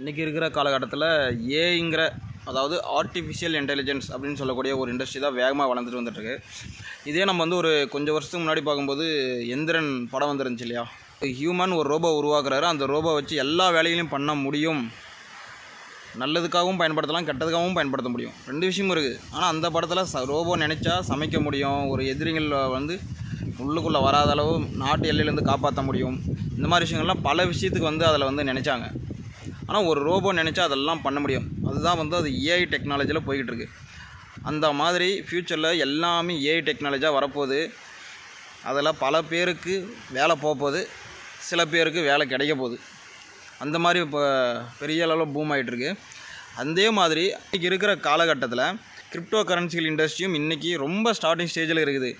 இன்றைக்கி இருக்கிற காலகட்டத்தில் ஏங்கிற அதாவது ஆர்டிஃபிஷியல் இன்டெலிஜென்ஸ் அப்படின்னு சொல்லக்கூடிய ஒரு இண்டஸ்ட்ரி தான் வேகமாக வளர்ந்துட்டு வந்துட்டுருக்கு. இதே நம்ம வந்து ஒரு கொஞ்சம் வருஷத்துக்கு முன்னாடி பார்க்கும்போது எந்திரன் படம் வந்துருந்துச்சு இல்லையா? ஹியூமன் ஒரு ரோபோ உருவாக்குறாரு. அந்த ரோபோ வச்சு எல்லா வேலைகளையும் பண்ண முடியும். நல்லதுக்காகவும் பயன்படுத்தலாம் கெட்டதுக்காகவும் பயன்படுத்த முடியும். ரெண்டு விஷயமும் இருக்குது ஆனால் அந்த படத்தில் ச ரோபோ நினச்சா சமைக்க முடியும். ஒரு எதிரிகள் வந்து உள்ளுக்குள்ளே வராத அளவு நாட்டு எல்லையிலேருந்து காப்பாற்ற முடியும். இந்த மாதிரி விஷயங்கள்லாம் பல விஷயத்துக்கு வந்து அதில் வந்து நினச்சாங்க. ஆனால் ஒரு ரோபோ நினச்சா அதெல்லாம் பண்ண முடியும். அதுதான் வந்து அது ஏஐ டெக்னாலஜியில் போய்கிட்டு இருக்குது அந்த மாதிரி ஃப்யூச்சரில் எல்லாமே ஏஐ டெக்னாலஜியாக வரப்போகுது. அதில் பல பேருக்கு வேலை போக போகுது சில பேருக்கு வேலை கிடைக்க போகுது அந்த மாதிரி இப்போ பெரிய அளவில் பூம் ஆகிட்டுருக்கு அதே மாதிரி இன்றைக்கி இருக்கிற காலகட்டத்தில் கிரிப்டோ கரன்சிகள் இண்டஸ்ட்ரியும் இன்றைக்கி ரொம்ப ஸ்டார்டிங் ஸ்டேஜில் இருக்குது.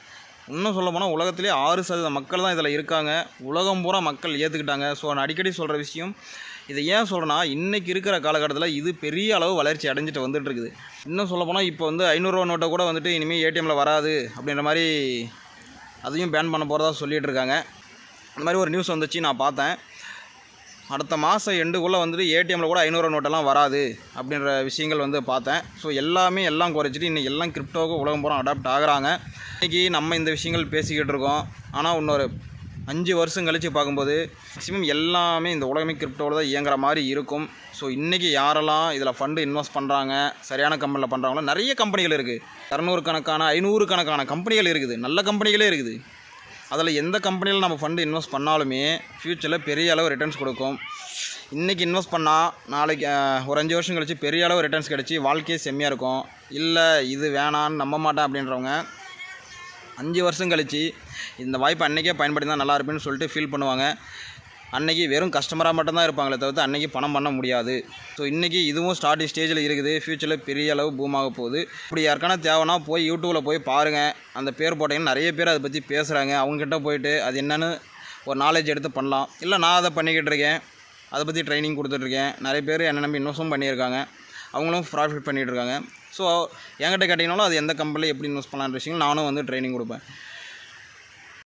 இன்னும் சொல்ல போனால் உலகத்திலே ஆறு சதவீத மக்கள் தான் இதில் இருக்காங்க. உலகம் பூரா மக்கள் ஏற்றுக்கிட்டாங்க ஸோ நான் அடிக்கடி சொல்கிற விஷயம் இதை ஏன் சொல்கிறேன்னா இன்றைக்கி இருக்கிற காலகட்டத்தில் இது பெரிய அளவு வளர்ச்சி அடைஞ்சிட்டு வந்துட்டு இருக்குது. இன்னும் சொல்ல போனால் இப்போ வந்து ஐநூறுரூவா நோட்டை கூட வந்துட்டு இனிமேல் ஏடிஎம்மில் வராது அப்படின்ற மாதிரி அதையும் பேன் பண்ண போகிறதா சொல்லிகிட்டு இருக்காங்க. அந்த மாதிரி ஒரு நியூஸ் வந்துச்சு நான் பார்த்தேன். அடுத்த மாதம் எண்டுக்குள்ளே வந்துட்டு ஏடிஎம்மில் கூட ஐநூறு நோட்டெல்லாம் வராது அப்படின்ற விஷயங்கள் வந்து பார்த்தேன். ஸோ எல்லாமே எல்லாம் குறைச்சிட்டு இன்றைக்கி எல்லாம் கிரிப்டோவுக்கு உலகம் பூரா அடாப்ட் ஆகுறாங்க. இன்றைக்கி நம்ம இந்த விஷயங்கள் பேசிக்கிட்டு இருக்கோம். ஆனால் இன்னொரு அஞ்சு வருஷம் கழித்து பார்க்கும்போது மேக்ஸிமம் எல்லாமே இந்த உலகமே கிரிப்டோவில் தான் இயங்குற மாதிரி இருக்கும். ஸோ இன்றைக்கி யாரெல்லாம் இதில் ஃபண்டு இன்வெஸ்ட் பண்ணுறாங்க சரியான கம்பெனியில் பண்ணுறாங்களோ நிறைய கம்பெனிகள் இருக்குது இரநூறு கணக்கான ஐநூறு கணக்கான கம்பெனிகள் இருக்குது. நல்ல கம்பெனிகளே இருக்குது. அதில் எந்த கம்பெனியில் நம்ம ஃபண்டு இன்வெஸ்ட் பண்ணாலுமே ஃப்யூச்சரில் பெரிய அளவு ரிட்டர்ன்ஸ் கொடுக்கும். இன்றைக்கி இன்வெஸ்ட் பண்ணால் நாளைக்கு ஒரு அஞ்சு வருஷம் கழித்து பெரிய அளவு ரிட்டர்ன்ஸ் கிடச்சி வாழ்க்கையே செம்மையாக இருக்கும். இல்லை இது வேணான்னு நம்ப மாட்டேன் அப்படின்றவங்க அஞ்சு வருஷம் கழித்து இந்த வாய்ப்பை அன்றைக்கே பயன்படுத்தினா நல்லா இருப்பேன்னு சொல்லிட்டு ஃபீல் பண்ணுவாங்க. அன்னைக்கு வெறும் கஸ்டமராக மட்டும்தான் இருப்பாங்களே தவிர்த்து அன்றைக்கி பணம் பண்ண முடியாது. ஸோ இன்றைக்கி இதுவும் ஸ்டார்டிங் ஸ்டேஜில் இருக்குது. ஃப்யூச்சரில் பெரிய அளவு பூமாக போகுது. இப்படி யாருக்கான தேவைன்னா போய் யூடியூப்பில் போய் பாருங்கள் அந்த பேர் போட்டிங்கன்னா நிறைய பேர் அதை பற்றி பேசுகிறாங்க அவங்ககிட்ட போயிட்டு அது என்னென்னு ஒரு நாலேஜ் எடுத்து பண்ணலாம். இல்லை நான் அதை பண்ணிக்கிட்டு இருக்கேன். அதை பற்றி ட்ரைனிங் கொடுத்துட்ருக்கேன் நிறைய பேர் என்னை நம்பி இன்வெஸ்ட்டும் பண்ணியிருக்காங்க. அவங்களும் ப்ராஃபிட் பண்ணிகிட்டு இருக்காங்க. ஸோ என்கிட்ட கேட்டிங்கனாலும் அது எந்த கம்பெனியில் எப்படி இன்வெஸ்ட் பண்ணலான்ற விஷயங்கள் நானும் வந்து ட்ரைனிங் கொடுப்பேன்.